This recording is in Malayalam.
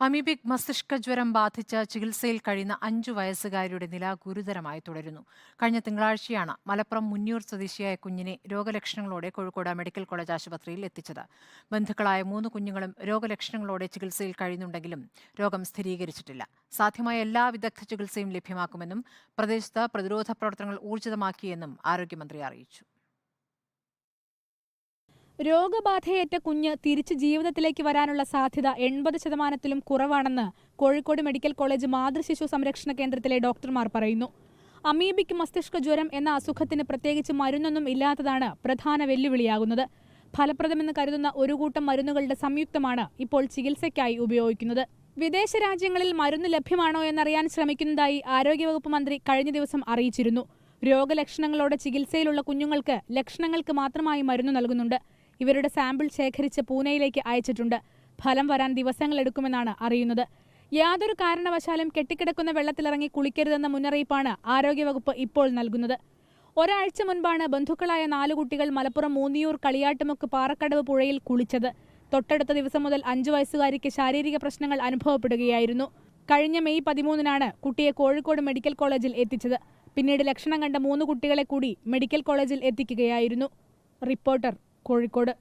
അമീബിക് മസ്തിഷ്ക ജ്വരം ബാധിച്ച് ചികിത്സയിൽ കഴിയുന്ന അഞ്ചു വയസ്സുകാരിയുടെ നില ഗുരുതരമായി തുടരുന്നു. കഴിഞ്ഞ തിങ്കളാഴ്ചയാണ് മലപ്പുറം മുന്നിയൂർ സ്വദേശിയായ കുഞ്ഞിനെ രോഗലക്ഷണങ്ങളോടെ കോഴിക്കോട് മെഡിക്കൽ കോളേജ് ആശുപത്രിയിൽ എത്തിച്ചത്. ബന്ധുക്കളായ മൂന്ന് കുഞ്ഞുങ്ങളും രോഗലക്ഷണങ്ങളോടെ ചികിത്സയിൽ കഴിയുന്നുണ്ടെങ്കിലും രോഗം സ്ഥിരീകരിച്ചിട്ടില്ല. സാധ്യമായ എല്ലാ വിദഗ്ധ ചികിത്സയും ലഭ്യമാക്കുമെന്നും പ്രദേശത്ത് പ്രതിരോധ പ്രവർത്തനങ്ങൾ ഊർജിതമാക്കിയെന്നും ആരോഗ്യമന്ത്രി അറിയിച്ചു. രോഗബാധയേറ്റ കുഞ്ഞ് തിരിച്ച് ജീവിതത്തിലേക്ക് വരാനുള്ള സാധ്യത എൺപത് ശതമാനത്തിലും കുറവാണെന്ന് കോഴിക്കോട് മെഡിക്കൽ കോളേജ് മാതൃശിശു സംരക്ഷണ കേന്ദ്രത്തിലെ ഡോക്ടർമാർ പറയുന്നു. അമീബിക് മസ്തിഷ്ക ജ്വരം എന്ന അസുഖത്തിന് പ്രത്യേകിച്ച് മരുന്നൊന്നും ഇല്ലാത്തതാണ് പ്രധാന വെല്ലുവിളിയാകുന്നത്. ഫലപ്രദമെന്ന് കരുതുന്ന ഒരു കൂട്ടം മരുന്നുകളുടെ സംയുക്തമാണ് ഇപ്പോൾ ചികിത്സയ്ക്കായി ഉപയോഗിക്കുന്നത്. വിദേശ രാജ്യങ്ങളിൽ മരുന്ന് ലഭ്യമാണോ എന്നറിയാൻ ശ്രമിക്കുന്നതായി ആരോഗ്യവകുപ്പ് മന്ത്രി കഴിഞ്ഞ ദിവസം അറിയിച്ചിരുന്നു. രോഗലക്ഷണങ്ങളോടെ ചികിത്സയിലുള്ള കുഞ്ഞുങ്ങൾക്ക് ലക്ഷണങ്ങൾക്ക് മാത്രമായി മരുന്ന് നൽകുന്നുണ്ട്. ഇവരുടെ സാമ്പിൾ ശേഖരിച്ച് പൂനെയിലേക്ക് അയച്ചിട്ടുണ്ട്. ഫലം വരാൻ ദിവസങ്ങളെടുക്കുമെന്നാണ് അറിയുന്നത്. യാതൊരു കാരണവശാലും കെട്ടിക്കിടക്കുന്ന വെള്ളത്തിലിറങ്ങി കുളിക്കരുതെന്ന മുന്നറിയിപ്പാണ് ആരോഗ്യവകുപ്പ് ഇപ്പോൾ നൽകുന്നത്. ഒരാഴ്ച മുൻപാണ് ബന്ധുക്കളായ നാലു കുട്ടികൾ മലപ്പുറം മൂന്നിയൂർ കളിയാട്ടുമുക്ക് പാറക്കടവ് പുഴയിൽ കുളിച്ചത്. തൊട്ടടുത്ത ദിവസം മുതൽ അഞ്ചു വയസ്സുകാരിക്ക് ശാരീരിക പ്രശ്നങ്ങൾ അനുഭവപ്പെടുകയായിരുന്നു. കഴിഞ്ഞ മെയ് പതിമൂന്നിനാണ് കുട്ടിയെ കോഴിക്കോട് മെഡിക്കൽ കോളേജിൽ എത്തിച്ചത്. പിന്നീട് ലക്ഷണം കണ്ട മൂന്ന് കുട്ടികളെ കൂടി മെഡിക്കൽ കോളേജിൽ എത്തിക്കുകയായിരുന്നു. റിപ്പോർട്ടർ കോഴിക്കോട്